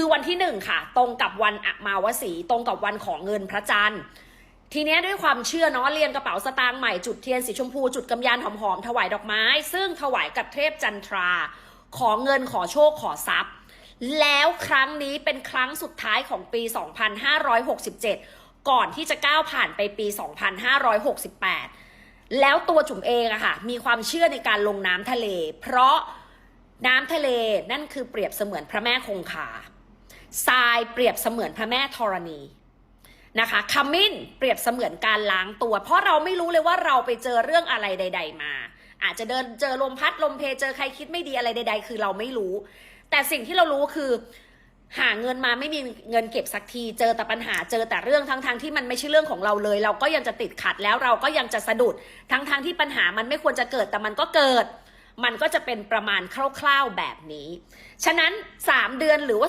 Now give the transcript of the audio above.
คือวันที่หนึ่งค่ะ ตรงกับวันอมาวสีตรงกับวันของเงินพระจันทร์ทีนี้ด้วยความเชื่อเนาะเรียนกระเป๋าสตางค์ใหม่จุดเทียนสีชมพูจุดกำยานหอมๆถวายดอกไม้ ซึ่งถวายกับเทพจันทรา ขอเงินขอโชคขอทรัพย์ แล้วครั้งนี้เป็นครั้งสุดท้ายของปี 2567 ก่อนที่จะก้าวผ่านไปปี 2568 แล้วตัวจุ๋มเองอะค่ะ มีความเชื่อในการลงน้ำทะเล เพราะน้ำทะเลนั่นคือเปรียบเสมือนพระแม่คงคา ทรายเปรียบเสมือนพระแม่ธรณีนะคะขมิ้นเปรียบเสมือนการล้างตัว เพราะเราไม่รู้เลยว่าเราไปเจอเรื่องอะไรใด ๆ มา อาจจะเดินเจอลมพัดลมเพเจอใครคิดไม่ดีอะไรใด ๆ คือเราไม่รู้ แต่สิ่งที่เรารู้คือ หาเงินมาไม่มีเงินเก็บสักที เจอแต่ปัญหาเจอแต่เรื่องทั้งๆที่มันไม่ใช่เรื่องของเราเลย เราก็ยังจะติดขัดแล้วเราก็ยังจะสะดุดทั้งๆที่ปัญหามันไม่ควรจะเกิดแต่มันก็เกิด มันก็จะเป็นประมาณคร่าวๆแบบนี้ ฉะนั้น 3 เดือนหรือว่า